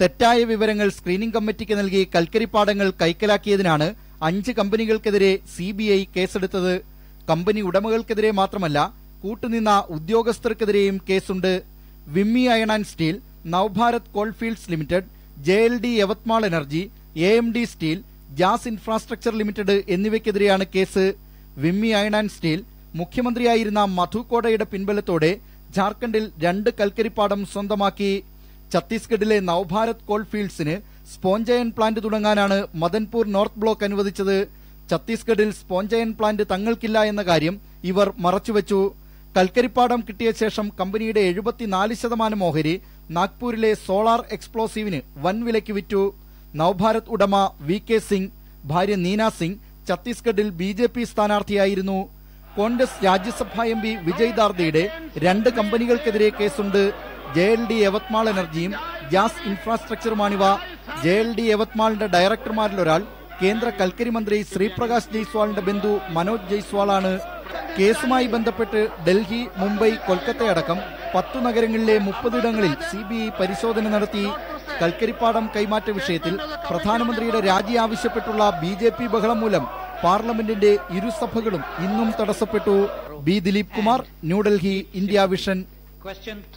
തെറ്റായ വിവരങ്ങൾ സ്ക്രീനിംഗ് കമ്മിറ്റിക്ക് നൽകി കൽക്കരി പാടങ്ങൾ കൈക്കലാക്കിയതിനാണ് അഞ്ച് കമ്പനികൾക്കെതിരെ സിബിഐ കേസെടുത്തത്. കമ്പനി ഉടമകൾക്കെതിരെ മാത്രമല്ല കൂട്ടുനിന്ന ഉദ്യോഗസ്ഥർക്കെതിരെയും കേസുണ്ട്. Vimmi iron and steel Navbharat coalfields limited J L D Yavatmal energy A M D steel Jas infrastructure limited എന്നിവയ്ക്കെതിരെയാണ് കേസ്. വിമ്മി അയൺ ആൻഡ് സ്റ്റീൽ മുഖ്യമന്ത്രിയായിരുന്ന മധു കോടയുടെ പിൻബലത്തോടെ ജാർഖണ്ഡിൽ രണ്ട് കൽക്കരിപ്പാടം സ്വന്തമാക്കി. ഛത്തീസ്ഗഡിലെ നവഭാരത് കോൾഫീൽഡ്സിന് സ്പോഞ്ചയൻ പ്ലാന്റ് തുടങ്ങാനാണ് മദൻപൂർ നോർത്ത് ബ്ലോക്ക് അനുവദിച്ചത്. ഛത്തീസ്ഗഡിൽ സ്പോഞ്ചയൻ പ്ലാന്റ് തങ്ങൾക്കില്ല എന്ന കാര്യം ഇവർ മറച്ചുവെച്ചു. കൽക്കരിപ്പാടം കിട്ടിയ ശേഷം കമ്പനിയുടെ എഴുപത്തിനാല് ശതമാനം ഓഹരി നാഗ്പൂരിലെ സോളാർ എക്സ്പ്ലോസീവിന് വൻ വിലയ്ക്ക് വിറ്റു. നവഭാരത് ഉടമ വി കെ സിംഗ് ഭാര്യ നീന സിംഗ് ഛത്തീസ്ഗഡിൽ ബി ജെ പി സ്ഥാനാർത്ഥിയായിരുന്നു. കോൺഗ്രസ് രാജ്യസഭാ എം പി വിജയ് ദാർദയുടെ രണ്ട് കമ്പനികൾക്കെതിരെ കേസുണ്ട്. ജെ എൽ ഡി യവത്മാൾ എനർജിയും ഗ്യാസ് ഇൻഫ്രാസ്ട്രക്ചറുമാണിവ. ജെ എൽ ഡി യവത്മാളിന്റെ ഡയറക്ടർമാരിലൊരാൾ കേന്ദ്ര കൽക്കരി മന്ത്രി ശ്രീപ്രകാശ് ജയ്സ്വാളിന്റെ ബന്ധു മനോജ് ജയ്സ്വാളാണ്. കേസുമായി ബന്ധപ്പെട്ട് ഡൽഹി മുംബൈ കൊൽക്കത്തയടക്കം പത്തു നഗരങ്ങളിലെ മുപ്പതിടങ്ങളിൽ സി ബി ഐ പരിശോധന നടത്തി. കൽക്കരിപ്പാടം കൈമാറ്റ വിഷയത്തിൽ പ്രധാനമന്ത്രിയുടെ രാജി ആവശ്യപ്പെട്ടുള്ള ബി ജെ പി ബഹളം മൂലം പാർലമെന്റിന്റെ ഇരുസഭകളും ഇന്നും തടസ്സപ്പെട്ടു. B Dileep Kumar New Delhi India vision.